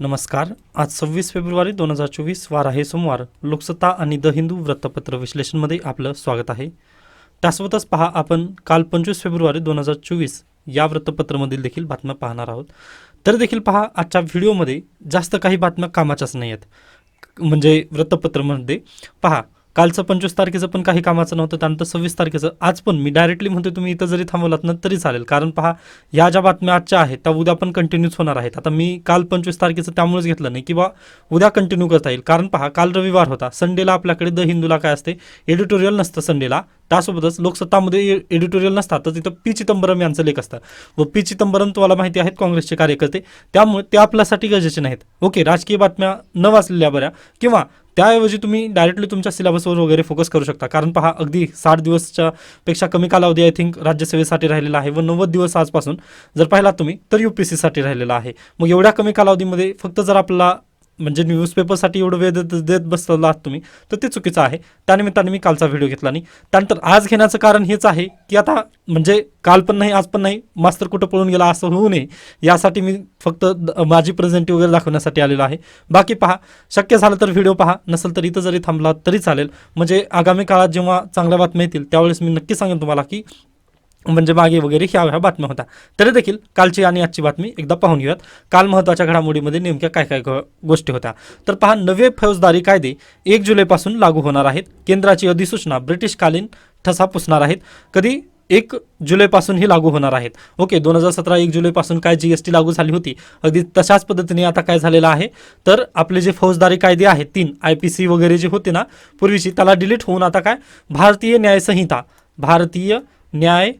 नमस्कार. आज सव्वीस फेब्रुवारी दोन हजार चोवीस वार आहे सोमवार. लोकसत्ता आणि द हिंदू वृत्तपत्र विश्लेषणमध्ये आपलं स्वागत आहे. त्यासोबतच पहा आपण काल पंचवीस फेब्रुवारी दोन हजार चोवीस या वृत्तपत्रामधील देखील बातम्या पाहणार आहोत. तर देखील पहा आजच्या व्हिडिओमध्ये जास्त काही बातम्या कामाच्याच नाही आहेत म्हणजे वृत्तपत्रामध्ये. पहा कालचं पंचवीस तारखेचं पण काही कामाचं नव्हतं त्यानंतर सव्वीस तारखेचं. आज पण मी डायरेक्टली म्हणतो तुम्ही इथं जरी थांबवलात ना तरी चालेल. कारण पहा या ज्या बातम्या आजच्या आहेत त्या उद्या पण कंटिन्यूच होणार आहेत. आता मी काल पंचवीस तारखेचं त्यामुळेच घेतलं नाही किंवा उद्या कंटिन्यू करता येईल. कारण पहा काल रविवार होता. संडेला आपल्याकडे द हिंदूला काय असते? एडिटोरियल नसतं संडेला त्यासोबतच लोकसत्तामध्ये एडिटोरियल नसतात. तर तिथं पी चिदंबरम यांचं लेख असतं. व पी चिदंबरम तुम्हाला माहिती आहेत काँग्रेसचे कार्यकर्ते. त्यामुळे ते आपल्यासाठी गरजेचे नाहीत. ओके राजकीय बातम्या न वाचलेल्या बऱ्या. किंवा त्याऐवजी तुम्ही डायरेक्टली तुमच्या सिलेबसवर वगैरे फोकस करू शकता. कारण पहा अगदी साठ दिवसच्या पेक्षा कमी कालावधी आय थिंक राज्यसेवेसाठी राहिलेला आहे व नव्वद दिवस आजपासून जर पाहिलात तुम्ही तर यू पी सीसाठी राहिलेला आहे. मग एवढ्या कमी कालावधीमध्ये फक्त जर आपला म्हणजे न्यूजपेपरसाठी एवढं वेळ देत देत बसलेला आहात तुम्ही तर ते चुकीचं आहे. त्यानिमित्ताने मी कालचा व्हिडिओ घेतला नाही. त्यानंतर आज घेण्याचं कारण हेच आहे की आता म्हणजे काल पण नाही आज पण नाही मास्तर कुठं पळून गेला असं होऊ नये यासाठी मी फक्त द- माझी प्रेझेंटी वगैरे दाखवण्यासाठी आलेलो आहे. बाकी पहा शक्य झालं तर व्हिडिओ पहा नसेल तर इथं जरी थांबला तरी चालेल. म्हणजे आगामी काळात जेव्हा चांगल्या बातम्या येतील त्यावेळेस मी नक्की सांगेन तुम्हाला की म्हणजे मागे वगैरे ह्या ह्या बातम्या होत्या. तरी देखील कालची आणि आजची बातमी एकदा पाहून घेऊयात. काल महत्त्वाच्या घडामोडीमध्ये नेमक्या काय काय गोष्टी होत्या. तर पहा नवे फौजदारी कायदे एक जुलैपासून लागू होणार आहेत. केंद्राची अधिसूचना ब्रिटिशकालीन ठसा पुसणार आहेत. कधी? एक जुलैपासून ही लागू होणार आहेत. ओके दोन हजार सतरा एक जुलैपासून काय जी एस टी लागू झाली होती? अगदी तशाच पद्धतीने आता काय झालेलं आहे? तर आपले जे फौजदारी कायदे आहेत तीन आय पी सी वगैरे जे होते ना पूर्वीची त्याला डिलीट होऊन आता काय? भारतीय न्यायसंहिता भारतीय न्याय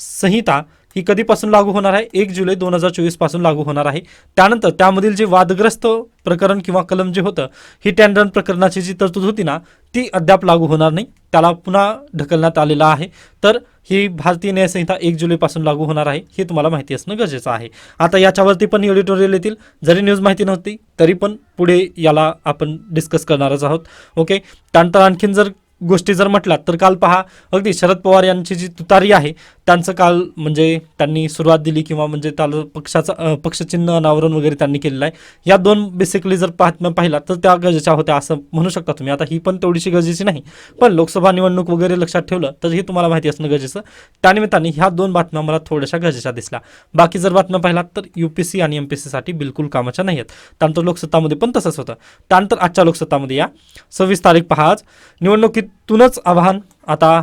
संहिता ही कधीपासून लागू होणार आहे? एक जुलै दोन हजार चोवीसपासून लागू होणार आहे. त्यानंतर त्यामधील जे वादग्रस्त प्रकरण किंवा कलम जे होतं ही रन प्रकरणाची जी तरतूद होती ना ती अद्याप लागू होणार नाही. त्याला पुन्हा ढकलण्यात आलेलं आहे. तर ही भारतीय न्यायसंहिता एक जुलैपासून लागू होणार आहे हे तुम्हाला माहिती असणं गरजेचं आहे. आता याच्यावरती पण एडिटोरियल येतील. जरी न्यूज माहिती नव्हती तरी पण पुढे याला आपण डिस्कस करणारच आहोत. ओके त्यानंतर आणखीन जर गोष्टी जर म्हटल्या तर काल पहा अगदी शरद पवार यांची जी तुतारी आहे त्यांचं काल म्हणजे त्यांनी सुरुवात दिली किंवा म्हणजे त्याला पक्षाचं पक्षचिन्ह अनावरण वगैरे त्यांनी केलेलं आहे. या दोन बेसिकली जर बातम्या पाहिला तर त्या गरजेच्या होत्या असं म्हणू शकता तुम्ही. आता ही पण तेवढीशी गरजेची नाही. पण लोकसभा निवडणूक वगैरे लक्षात ठेवलं तर हे तुम्हाला माहिती असणं गरजेचं. त्यानिमित्ताने ह्या दोन बातम्या मला थोड्याशा गरजेच्या दिसल्या. बाकी जर बातम्या पाहिलात तर यू पी सी आणि एम पी सीसाठी बिलकुल कामाच्या नाही आहेत त्यानंतर लोकसत्तामध्ये पण तसंच होतं. त्यानंतर आजच्या लोकसत्तामध्ये या. सव्वीस तारीख पहा आज. निवडणुकीतूनच आव्हान. आता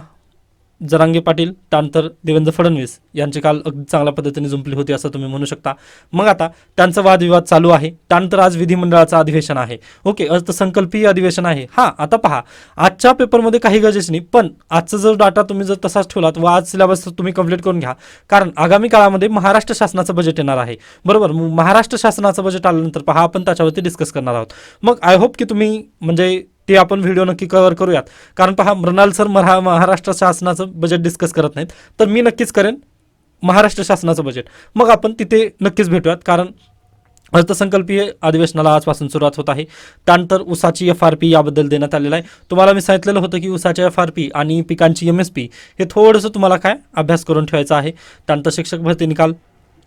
जरांगे पाटील त्यानंतर देवेंद्र फडणवीस यांचे काल अगदी चांगल्या पद्धतीने जुंपली होती असं तुम्ही म्हणू शकता. मग आता त्यांचा वादविवाद चालू आहे. त्यानंतर आज विधिमंडळाचं अधिवेशन आहे. ओके अर्थसंकल्पीय अधिवेशन आहे. हां आता पहा. आजच्या पेपरमध्ये काही गरजेच नाही पण आजचा जर डाटा तुम्ही जर तसाच ठेवलात व आज सिलेबस तुम्ही कंप्लीट करून घ्या. कारण आगामी काळामध्ये महाराष्ट्र शासनाचं बजेट येणार आहे. बरोबर? मग महाराष्ट्र शासनाचं बजेट आल्यानंतर पहा आपण त्याच्यावरती डिस्कस करणार आहोत. मग आय होप की तुम्ही म्हणजे ते आपण व्हिडिओ नक्की कव्हर करूयात. कारण पहा मृणाल सर महा महाराष्ट्र शासनाचं बजेट डिस्कस करत नाहीत. तर मी नक्कीच करेन महाराष्ट्र शासनाचं बजेट मग आपण तिथे नक्कीच भेटूयात. कारण अर्थसंकल्पीय अधिवेशनाला आजपासून सुरुवात होत आहे. त्यानंतर उसाची एफ आर पी याबद्दल देण्यात आलेलं आहे. तुम्हाला मी सांगितलेलं होतं की उसाच्या एफ आर पी आणि पिकांची एम एस पी हे थोडंसं तुम्हाला काय अभ्यास करून ठेवायचं आहे. त्यानंतर शिक्षक भरती निकाल.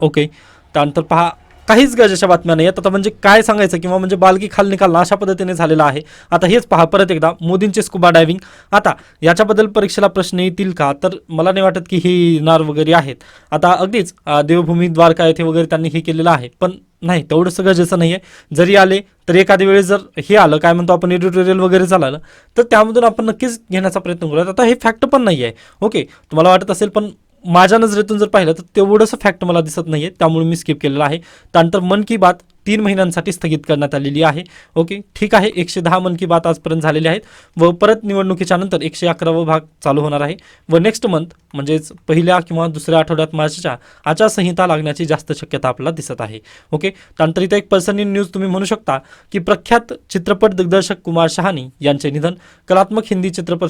ओके त्यानंतर पहा काहीच गरजेच्या बातम्या नाही. आता म्हणजे काय सांगायचं किंवा म्हणजे बालकी खाल निकाल अशा पद्धतीने झालेला आहे. आता हेच पहा परत एकदा मोदींचे स्कुबा डायव्हिंग आता याच्याबद्दल परीक्षेला प्रश्न येतील का? तर मला नाही वाटत की हे येणार वगैरे आहेत. आता अगदीच देवभूमी द्वारका येथे वगैरे त्यांनी हे केलेलं आहे. पण नाही तेवढंसं गरजेचं नाही आहे जरी आले तर एखाद्या वेळेस जर हे आलं काय म्हणतो आपण एडिटोरियल वगैरे झालं तर त्यामधून आपण नक्कीच घेण्याचा प्रयत्न करूयात. आता हे फॅक्ट पण नाही आहे ओके तुम्हाला वाटत असेल पण माझ्या नजरेतून जर पाहिलं तर तेवढंसं फॅक्ट मला दिसत नाही आहे त्यामुळे मी स्किप केलेलं आहे. त्यानंतर मन की बात तीन महिन्यांसाठी स्थगित करण्यात आलेली आहे. ओके ठीक आहे. एकशे दहा मन की बात आजपर्यंत झालेले आहेत. व परत निवडणुकीच्या नंतर एकशे अकरावा भाग चालू होणार आहे. व नेक्स्ट मंथ म्हणजेच पहिल्या किंवा दुसऱ्या आठवड्यात मार्चच्या आचारसंहिता लागण्याची जास्त शक्यता आपल्याला दिसत आहे. ओके त्यानंतर इथे एक पर्सन इन न्यूज तुम्ही म्हणू शकता की प्रख्यात चित्रपट दिग्दर्शक कुमार शहानी यांचे निधन कलात्मक हिंदी चित्रपट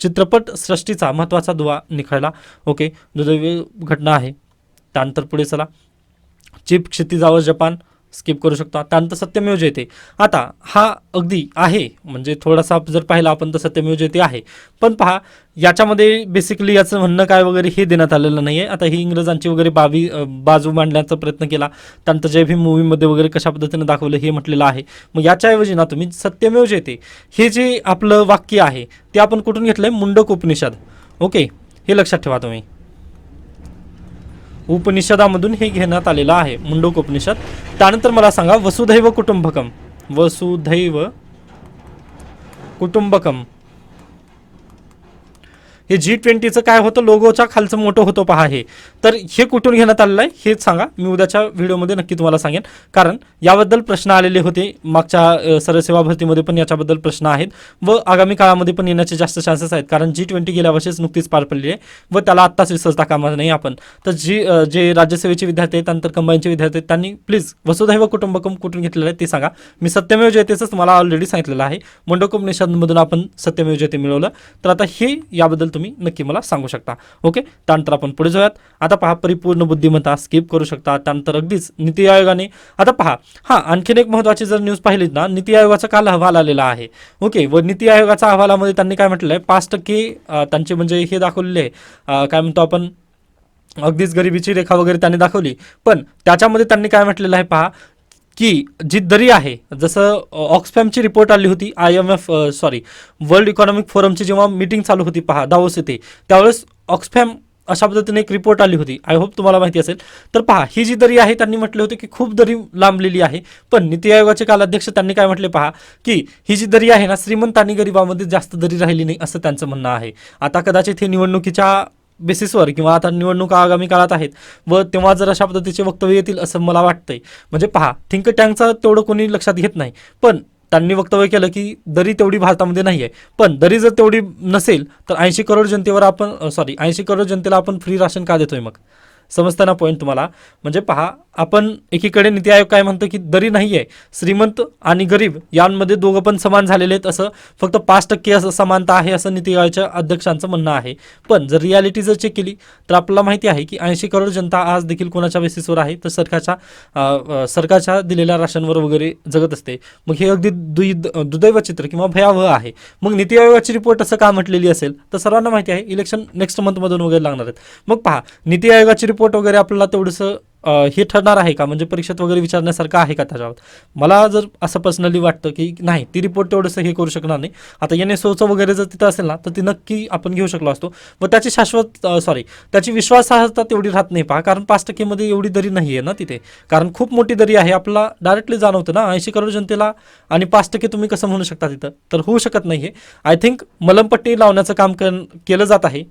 चित्रपट सृष्टीचा महत्त्वाचा दुवा निखळला. ओके दुर्दैवी घटना आहे. त्यानंतर पुढे चला. चिप क्षितिजावर जपान स्किप करू शकता. त्यानंतर सत्यमेव जयते. आता हा अगदी आहे. म्हणजे थोडासा जर पाहिला आपण तर सत्यमेव जयते आहे. पण पहा याच्यामध्ये बेसिकली याचं म्हणणं काय वगैरे हे देण्यात आलेलं नाही आहे आता ही इंग्रजांची वगैरे बावी बाजू मांडण्याचा प्रयत्न केला. त्यानंतर जय भीम मूवीमध्ये वगैरे कशा पद्धतीने दाखवलं हे म्हटलेलं आहे. मग याच्याऐवजी ना तुम्ही सत्यमेव जयते. हे जे आपलं वाक्य आहे ते आपण कुठून घेतलं आहे मुंडक उपनिषद. ओके? हे लक्षात ठेवा तुम्ही. उपनिषदामधून हे घेण्यात आलेलं आहे मुंडोक उपनिषद त्यानंतर मला सांगा वसुधैव कुटुंबकम. वसुधैव कुटुंबकम. हे जी ट्वेंटीचं काय होतं? लोगोच्या खालचं मोठं होतं पहा हे. तर हे कुठून घेण्यात आलेलं आहे हेच सांगा. मी उद्याच्या व्हिडिओमध्ये नक्की तुम्हाला सांगेन. कारण याबद्दल प्रश्न आलेले होते मागच्या सरसेवा भरतीमध्ये पण याच्याबद्दल प्रश्न आहेत व आगामी काळामध्ये पण येण्याचे जास्त चान्सेस आहेत. कारण जी ट्वेंटी गेल्या वर्षीच नुकतीच पार पडली आहे व त्याला आत्ताच विसरता कामा नाही आपण. तर जी जे राज्यसेवेचे विद्यार्थी आहेत त्यानंतर कंबाईनचे विद्यार्थी आहेत त्यांनी प्लीज वसुधैव कुटुंबकम कुठून घेतलेलं आहे ते सांगा. मी सत्यमेव जयतेचंच तुम्हाला ऑलरेडी सांगितलेलं आहे. मंडकोपनिषदमधून आपण सत्यमेव जयते मिळवलं. तर आता हे याबद्दल तुम्ही नक्की मला सांगू शकता. ओके? त्यानंतर आपण पुढे जाऊयात. आता पहा परिपूर्ण बुद्धिमत्ता स्किप करू शकता. त्यानंतर अगदीच नीती आयोगाने आता पहा हा आणखीन एक महत्त्वाची जर न्यूज पाहिलीत ना नीती आयोगाचा काल अहवाल आलेला आहे. ओके व नीती आयोगाच्या अहवालामध्ये त्यांनी काय म्हटलं आहे पाच टक्के त्यांचे म्हणजे हे दाखवलेले आहे. काय म्हणतो आपण? अगदीच गरिबीची रेखा वगैरे त्यांनी दाखवली. पण त्याच्यामध्ये त्यांनी काय म्हटलेलं आहे पहा की जी दरी आहे. जसं ऑक्सफॅमची रिपोर्ट आली होती I M F sorry world economic फोरमची जेव्हा मीटिंग चालू होती पहा दावोस येथे त्यावेळेस ऑक्सफॅम अशा पद्धतीने एक रिपोर्ट आली होती. आय होप तुम्हाला माहिती असेल. तर पहा ही जी दरी आहे त्यांनी म्हटले होते की खूप दरी लांबलेली आहे. पण नीती आयोगाचे कालाध्यक्ष त्यांनी काय म्हटले पहा की ही जी दरी आहे ना श्रीमंत आणि गरिबामध्ये जास्त दरी राहिली नाही असं त्यांचं म्हणणं आहे. आता कदाचित हे निवडणुकीच्या बेसिसवर किंवा आता निवडणुका आगामी काळात आहेत व तेव्हा जर अशा पद्धतीचे वक्तव्य येतील असं मला वाटतंय. म्हणजे पहा थिंक टँकचं तेवढं कोणी लक्षात घेत नाही. पण त्यांनी वक्तव्य केलं की दरी तेवढी भारतामध्ये नाही आहे पण दरी जर तेवढी नसेल तर ऐंशी करोड जनतेवर आपण सॉरी ऐंशी करोड जनतेला आपण फ्री राशन का देतोय मग? समजतं ना पॉईंट तुम्हाला. म्हणजे पहा आपण एकीकडे नीती आयोग काय म्हणतो की दरी नाही आहे श्रीमंत आणि गरीब यांमध्ये दोघं पण समान झालेले आहेत असं फक्त पाच टक्के असं समानता आहे असं नीती आयोगाच्या अध्यक्षांचं म्हणणं आहे. पण जर रियालिटी जर चेक केली तर आपल्याला माहिती आहे की ऐंशी करोड जनता आज देखील कोणाच्या बेसिसवर आहे तर सरकारच्या सरकारच्या दिलेल्या राशनवर वगैरे जगत असते. मग हे अगदी दुई दुदैव चित्र किंवा भयावह आहे. मग नीती आयोगाची रिपोर्ट असं का म्हटलेली असेल तर सर्वांना माहिती आहे इलेक्शन नेक्स्ट मंथमधून वगैरे लागणार आहेत. मग पहा नीती आयोगाची रिपोर्ट वगैरे आपल्याला तेवढंसं हे ठरणार आहे का? म्हणजे परीक्षेत वगैरे विचारण्यासारखं आहे का त्याच्यावर? मला जर असं पर्सनली वाटतं की नाही ती रिपोर्ट तेवढंसं हे करू शकणार नाही. आता एन एस ओचं वगैरे जर तिथं असेल ना तर ती नक्की आपण घेऊ शकलो असतो. व त्याची शाश्वत सॉरी त्याची विश्वासार्हता तेवढी राहत नाही पहा. कारण पाच टक्केमध्ये एवढी दरी नाही आहे ना तिथे. कारण खूप मोठी दरी आहे. आपला डायरेक्टली जाणवतं ना. ऐंशी करोड जनतेला आणि पाच टक्के तुम्ही कसं म्हणू शकता तिथं? तर होऊ शकत नाही आहे आय थिंक मलमपट्टी लावण्याचं काम केलं जात आहे.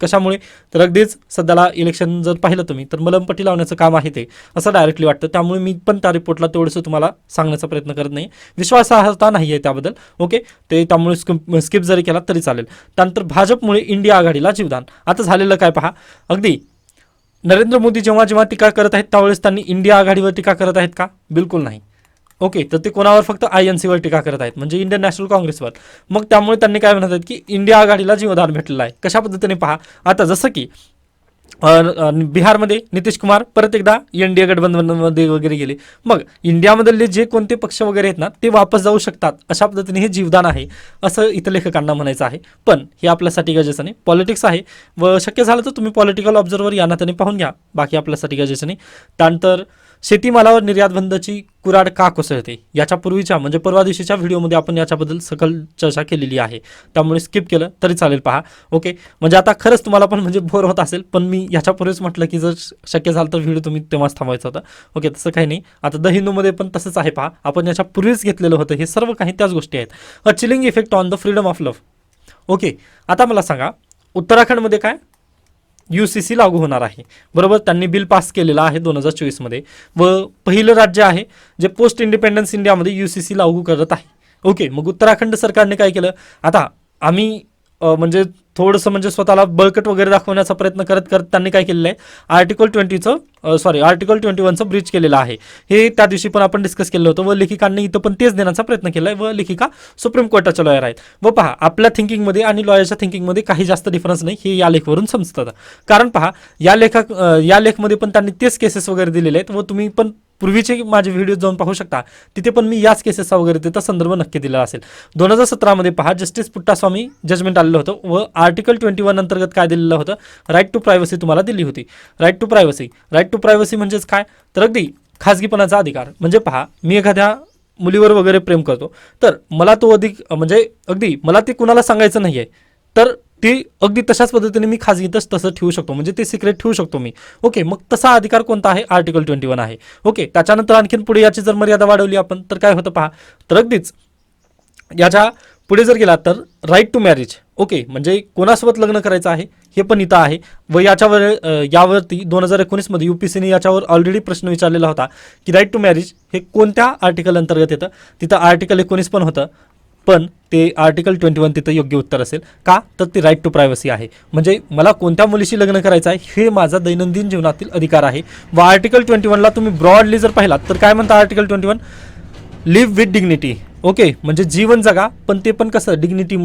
कशामुळे? तर अगदीच सध्याला इलेक्शन जर पाहिलं तुम्ही तर मलमपट्टी लावण्याचं काम आहे ते असं डायरेक्टली वाटतं. त्यामुळे मी पण त्या रिपोर्टला तेवढंसं तुम्हाला सांगण्याचा प्रयत्न करत नाही. विश्वासार्हता नाही आहे त्याबद्दल ओके ते त्यामुळे स्किप स्किप जरी केला तरी चालेल. त्यानंतर भाजपमुळे इंडिया आघाडीला जीवदान. आता झालेलं काय पहा? अगदी नरेंद्र मोदी जेव्हा जेव्हा टीका करत आहेत त्यावेळेस त्यांनी इंडिया आघाडीवर टीका करत आहेत का? बिलकुल नाही. ओके तर ते कोणावर? फक्त आय एन सीवर टीका करत आहेत म्हणजे इंडियन नॅशनल काँग्रेसवर. मग त्यामुळे त्यांनी काय म्हणत आहेत की इंडिया आघाडीला जीवदान भेटलेलं आहे. कशा पद्धतीने पहा? आता जसं की बिहारमध्ये नितीश कुमार परत एकदा एन डी ए गठबंधनमध्ये वगैरे गेले. मग इंडियामधले जे कोणते पक्ष वगैरे आहेत ना ते वापस जाऊ शकतात अशा पद्धतीने हे जीवदान आहे असं इथं लेखकांना म्हणायचं आहे. पण हे आपल्यासाठी गरजेचं नाही. पॉलिटिक्स आहे व शक्य झालं तर तुम्ही पॉलिटिकल ऑब्झर्वर या नात्याने पाहून घ्या. बाकी आपल्यासाठी गरजेचं नाही. त्यानंतर शेतीमालावर निर्यात बंदची कुराड का कोसळते? याच्या पूर्वीच्या म्हणजे परवा दिवशीच्या व्हिडिओमध्ये आपण याच्याबद्दल सकल चर्चा केलेली आहे. त्यामुळे स्किप केलं तरी चालेल पहा. ओके म्हणजे आता खरंच तुम्हाला पण म्हणजे बोर होत असेल पण मी याच्यापूर्वीच म्हटलं की जर शक्य झालं तर व्हिडिओ तुम्ही तेव्हाच थांबवायचा होता. ओके तसं काही नाही. आता द हिंदूमध्ये पण तसंच आहे पहा. आपण याच्यापूर्वीच घेतलेलं होतं. हे सर्व काही त्याच गोष्टी आहेत. A chilling effect on the freedom of love okay आता मला सांगा उत्तराखंडमध्ये काय? यू सी सी लागू होणार आहे. बरोबर? त्यांनी बिल पास केलेलं आहे दोन हजार चोवीसमध्ये व पहिलं राज्य आहे जे पोस्ट इंडिपेंडन्स इंडियामध्ये यू सी सी लागू करत आहे. ओके मग उत्तराखंड सरकारने काय केलं? आता आम्ही म्हणजे थोडंसं म्हणजे स्वतःला बळकट वगैरे दाखवण्याचा प्रयत्न करत करत त्यांनी काय केलेलं आहे? आर्टिकल ट्वेंटीचं सॉरी आर्टिकल ट्वेंटी वनचं ब्रिज केलेलं आहे. हे त्या दिवशी पण आपण डिस्कस केलं होतं. व लेखिकांनी इथं पण तेच देण्याचा प्रयत्न केला आहे व लेखिका सुप्रीम कोर्टाच्या लॉयर आहेत. व पहा आपल्या थिंकिंगमध्ये आणि लॉयरच्या थिंकिंगमध्ये काही जास्त डिफरन्स नाही. हे या लेखवरून समजतात कारण पहा या लेखा या लेखमध्ये पण त्यांनी तेच केसेस वगैरे दिलेले आहेत. व तुम्ही पण पूर्वीचे माझे व्हिडिओ जाऊन पाहू शकता. तिथे पण मी याच केसेसचा वगैरे तिथं संदर्भ नक्की दिलेला असेल. दोन हजार सतरामध्ये पहा जस्टिस पुट्टास्वामी जजमेंट आलेलं होतं व आर्टिकल ट्वेंटी वन अंतर्गत काय दिलेलं होतं? राईट टू प्रायव्हसी तुम्हाला दिली होती. Right to privacy right to privacy म्हणजेच काय? तर अगदी खाजगीपणाचा अधिकार. म्हणजे पहा मी एखाद्या मुलीवर वगैरे प्रेम करतो. तर मला तो अधिक म्हणजे अगदी मला ते कुणाला सांगायचं नाही आहे तर ते अगदी तशाच पद्धतीने मी खाजगीतच तसं ठेवू शकतो. म्हणजे ते सिक्रेट ठेवू शकतो मी. ओके मग तसा अधिकार कोणता आहे? आर्टिकल ट्वेंटी वन आहे. ओके त्याच्यानंतर आणखीन पुढे याची जर मर्यादा वाढवली आपण तर काय होतं पहा? तर अगदीच याच्यापुढे जर गेला तर राईट टू मॅरेज ओके म्हणजे कोणासोबत लग्न करायचं आहे? हे पण इथं आहे. व याच्यावर यावरती दोन हजार एकोणीसमध्ये यू पी सीने याच्यावर ऑलरेडी प्रश्न विचारलेला होता की राईट टू मॅरेज हे कोणत्या आर्टिकल अंतर्गत येतं? तिथं आर्टिकल एकोणीस पण होतं. पण ते आर्टिकल ट्वेंटी वन तिथं योग्य उत्तर असेल. का? तर ते राईट टू प्रायव्हसी आहे. म्हणजे मला कोणत्या मुलीशी लग्न करायचं आहे हे माझा दैनंदिन जीवनातील अधिकार आहे. व आर्टिकल ट्वेंटी वनला तुम्ही ब्रॉडली जर पाहिलात तर काय म्हणता article twenty one live with dignity okay म्हणजे जीवन जगा पण ते पण कसं? डिग्निटी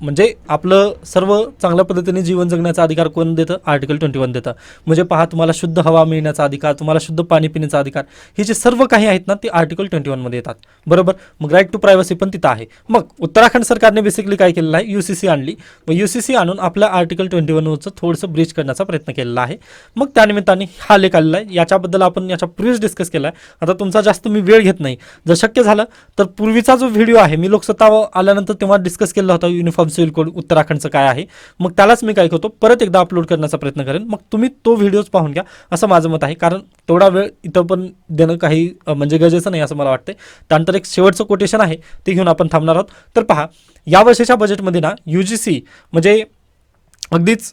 म्हणजे आपलं सर्व चांगल्या पद्धतीने जीवन जगण्याचा अधिकार कोण देतं? आर्टिकल ट्वेंटी वन देतं. म्हणजे पहा तुम्हाला शुद्ध हवा मिळण्याचा अधिकार तुम्हाला शुद्ध पाणी पिण्याचा अधिकार हे जे सर्व काही आहेत ना ते आर्टिकल ट्वेंटी वनमध्ये येतात. बरोबर? मग राईट टू प्रायव्हसी पण तिथं आहे. मग उत्तराखंड सरकारने बेसिकली काय केलेलं आहे? यू सी सी आणली. मग यू सी सी आणून आपल्या आर्टिकल ट्वेंटी वनवरचं थोडंसं ब्रिज करण्याचा प्रयत्न केलेला आहे. मग त्यानिमित्ताने हा लेख आलेला आहे. याच्याबद्दल आपण याच्या पूर्वीच डिस्कस केला आहे आता तुमचा जास्त मी वेळ घेत नाही. जर शक्य झालं तर पूर्वीचा जो व्हिडिओ आहे मी लोकसत्ता आल्यानंतर तेव्हा डिस्कस केला होता युनिफॉर्म सिव्हिल कोड उत्तराखंडचं काय आहे? मग त्यालाच मी काय करतो परत एकदा अपलोड करण्याचा प्रयत्न करेन. मग तुम्ही तो व्हिडिओज पाहून घ्या असं माझं मत आहे. कारण तेवढा वेळ इथं पण देणं काही म्हणजे गरजेचं नाही असं मला वाटतं त्यानंतर एक शेवटचं कोटेशन आहे ते घेऊन आपण थांबणार आहोत. तर पहा या वर्षाच्या बजेटमध्ये ना यू जी सी म्हणजे अगदीच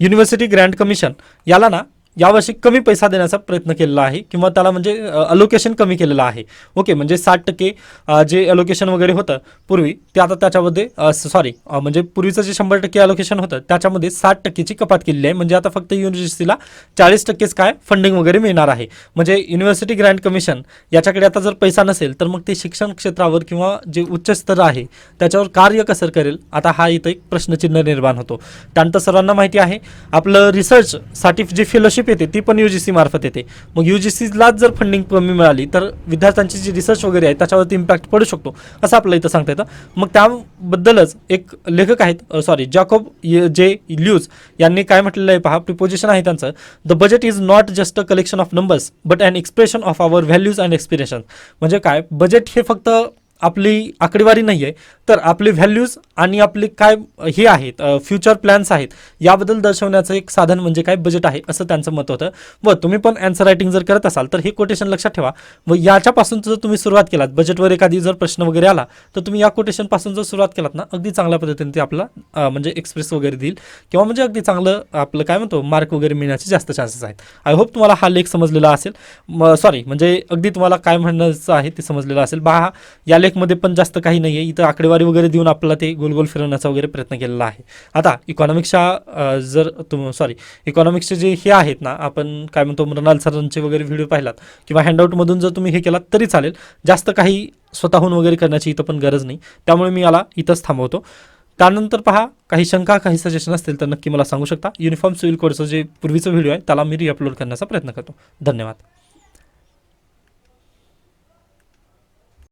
युनिव्हर्सिटी ग्रँड कमिशन याला ना यावर्षी कमी पैसा देण्याचा प्रयत्न केलेला आहे किंवा त्याला म्हणजे अलोकेशन कमी केलेलं आहे. ओके म्हणजे साठ टक्के जे अलोकेशन वगैरे होतं पूर्वी ते आता त्याच्यामध्ये सॉरी म्हणजे पूर्वीचं जे शंभर टक्के अलोकेशन होतं त्याच्यामध्ये साठ टक्केची कपात केलेली आहे. म्हणजे आता फक्त युनिव्हर्सिटीला चाळीस टक्केच काय फंडिंग वगैरे मिळणार आहे. म्हणजे युनिव्हर्सिटी ग्रँड कमिशन याच्याकडे आता जर पैसा नसेल तर मग ते शिक्षण क्षेत्रावर किंवा जे उच्च स्तर आहे त्याच्यावर कार्य कसं करेल? आता हा इथं एक प्रश्नचिन्ह निर्माण होतो. त्यानंतर सर्वांना माहिती आहे आपलं रिसर्चसाठी जी फेलोशिप येते ती पण यू जी सी मार्फत येते. मग यू जी सीलाच जर फंडिंग कमी मिळाली तर विद्यार्थ्यांची जी रिसर्च वगैरे आहे त्याच्यावरती इम्पॅक्ट पडू शकतो असं आपल्याला इथं सांगता येतं. मग त्याबद्दलच एक लेखक आहेत सॉरी जॅकोब जे ल्यूज यांनी काय म्हटलेलं आहे पहा प्रिपोजिशन आहे त्यांचं. The budget is not just a collection of numbers but and expression of our values and expiration म्हणजे काय? बजेट हे फक्त आपली आकडेवारी नाही आहे तर आपले व्हॅल्यूज आणि आपले काय हे आहेत फ्युचर प्लॅन्स आहेत. याबद्दल दर्शवण्याचं एक साधन म्हणजे काय? बजेट आहे असं त्यांचं मत होतं. व तुम्ही पण अँसर रायटिंग जर करत असाल तर हे कोटेशन लक्षात ठेवा. व याच्यापासून जर तुम्ही सुरुवात केलात बजेटवर एखादी जर प्रश्न वगैरे आला तर तुम्ही या कोटेशनपासून जर सुरुवात केलात ना अगदी चांगल्या पद्धतीने ते आपला म्हणजे एक्सप्रेस वगैरे देईल. किंवा म्हणजे अगदी चांगलं आपलं काय म्हणतो मार्क वगैरे मिळण्याचे जास्त चान्सेस आहेत. आय होप तुम्हाला हा लेख समजलेला असेल. सॉरी म्हणजे अगदी तुम्हाला काय म्हणण्याचं आहे ते समजलेलं असेल. बा हा या लेखमध्ये पण जास्त काही नाही आहे इथं आकडेवारी वगैरे देऊन आपल्याला ते गोल गोल फिरवण्याचा वगैरे प्रयत्न केलेला आहे. आता इकॉनॉमिक्सच्या जर तुम सॉरी इकॉनॉमिक्सचे जे हे आहेत ना आपण काय म्हणतो मृणाल सरांचे वगैरे व्हिडिओ पाहिलात किंवा हँडआउटमधून जर तुम्ही हे केलात तरी चालेल. जास्त काही स्वतःहून वगैरे करण्याची इथं पण गरज नाही. त्यामुळे मी याला इथंच थांबवतो. त्यानंतर पहा काही शंका काही सजेशन असतील तर नक्की मला सांगू शकता. युनिफॉर्म सिव्हिल कोडचं जे पूर्वीचं व्हिडिओ आहे त्याला मी रिअपलोड करण्याचा प्रयत्न करतो. धन्यवाद.